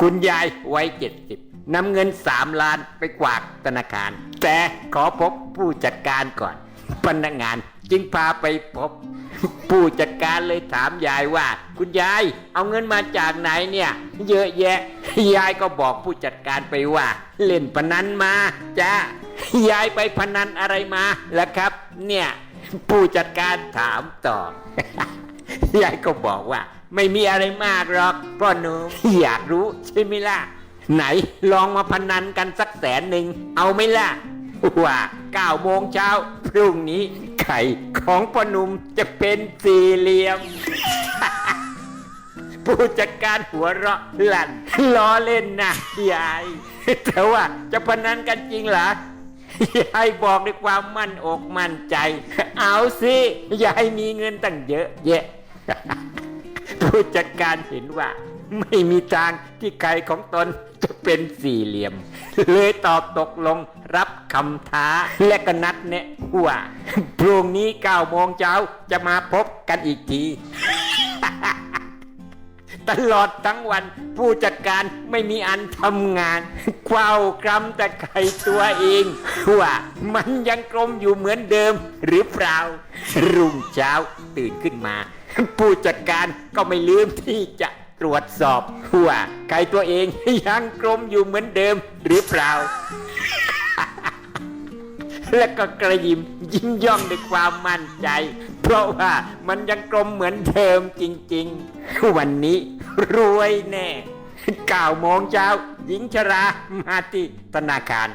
คุณยายวัยเจ็ดสิบนำเงินสามล้านไปกวาดธนาคาร แต่ขอพบผู้จัดการก่อน พนักงานจึงพาไปพบ ผู้จัดการเลยถามยายว่า คุณยายเอาเงินมาจากไหนเนี่ย เยอะแยะ ยายก็บอกผู้จัดการไปว่า เล่นพนันมาจ้ายายไปพนันอะไรมาล่ะครับ เนี่ย ผู้จัดการถามต่อ ยายก็บอกว่า ไม่มีอะไรมากหรอกพ่อหนุ่มอยากรู้ใช่ไหมล่ะ ไหนลองมาพนันกันสักแสนหนึ่งเอาไหมล่ะ ว่าเก้าโมงเช้าพรุ่งนี้ไข่ของพ่อหนุ่มจะเป็นสี่เหลี่ยม ผู้จัดการหัวเราะลั่นล้อเล่นนะยายแต่ว่าจะพนันกันจริงเหรอยายบอกด้วยความมั่นอกมั่นใจ เอาสิยายมีเงินตั้งเยอะแยะ ผู้จัดการเห็นว่า ไม่มีทางที่ไก่ของตนจะเป็นสี่เหลี่ยม เลยตอบตกลงรับคำท้าและก็นัดแนะว่าพรุ่งนี้เก้าโมงเช้าจะมาพบกันอีกทีตลอดทั้งวันผู้จัดการไม่มีอันทำงานคว้าวกรำแต่ไข่ตัวเองว่ามันยังกลมอยู่เหมือนเดิมหรือเปล่า รุ่งเช้าตื่นขึ้นมา ผู้จัดการก็ไม่ลืมที่จะตรวจสอบว่าไข่ตัวเองยังกลมอยู่เหมือนเดิมหรือเปล่า และก็กระยิมยิ้มย่องด้วยความมั่นใจ เพราะว่ามันยังกลมเหมือนเดิมจริง ๆ วันนี้รวยแน่เก้าโมงเช้าหญิงชรามาที่ธนาคาร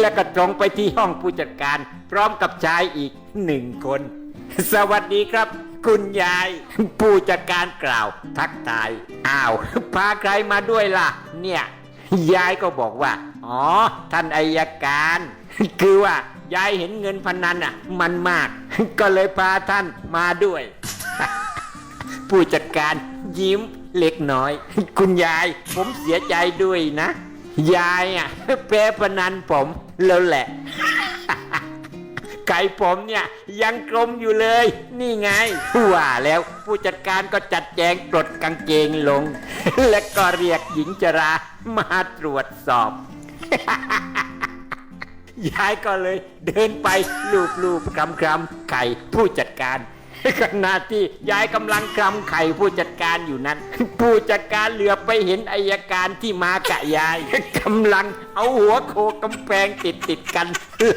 แล้วก็ตรงไปที่ห้องผู้จัดการ พร้อมกับชายอีกหนึ่งคน สวัสดีครับ คุณยาย ผู้จัดการกล่าว ทักทาย อ้าว พาใครมาด้วยล่ะ เนี่ย ยายก็บอกว่า อ๋อ ท่านอายการ คือว่ายายเห็นเงินพนันอะ มันมาก ก็เลยพาท่านมาด้วย ผู้จัดการยิ้มเล็กน้อย คุณยาย ผมเสียใจด้วยนะ ยายอะแพ้พนันผมแล้วแหละ ไก่ผมเนี่ยยังกลมอยู่เลย นี่ไงว่าแล้วผู้จัดการก็จัดแจงปลดกางเกงลง และก็เรียกหญิงจรามาตรวจสอบ ยายก็เลยเดินไปลูบๆคลำคำไข่ผู้จัดการ ขณะที่ยายกำลังคลำไข่ผู้จัดการอยู่นั้น ผู้จัดการเหลือไปเห็นอายการที่มากะยายกำลังเอาหัวโขกกำแพงติดติดกัน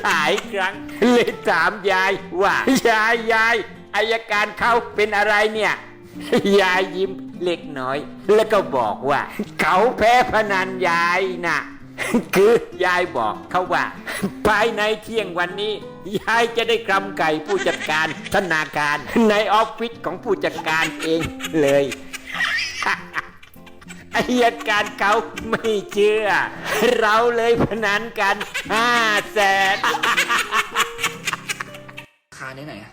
หลายครั้ง เลยถามยายว่ายายยายอายการเขาเป็นอะไรเนี่ยยายยิ้มเล็กน้อย แล้วก็บอกว่า เขาแพ้พนันยายน่ะ คือยายบอกเขาว่า ภายในเที่ยงวันนี้ ยายจะได้กำไก่ผู้จัดการธนาคาร ในออฟฟิศของผู้จัดการเองเลยอายการเขาไม่เชื่อ เราเลยพนันกันห้าแสนคาได้ไหนอะ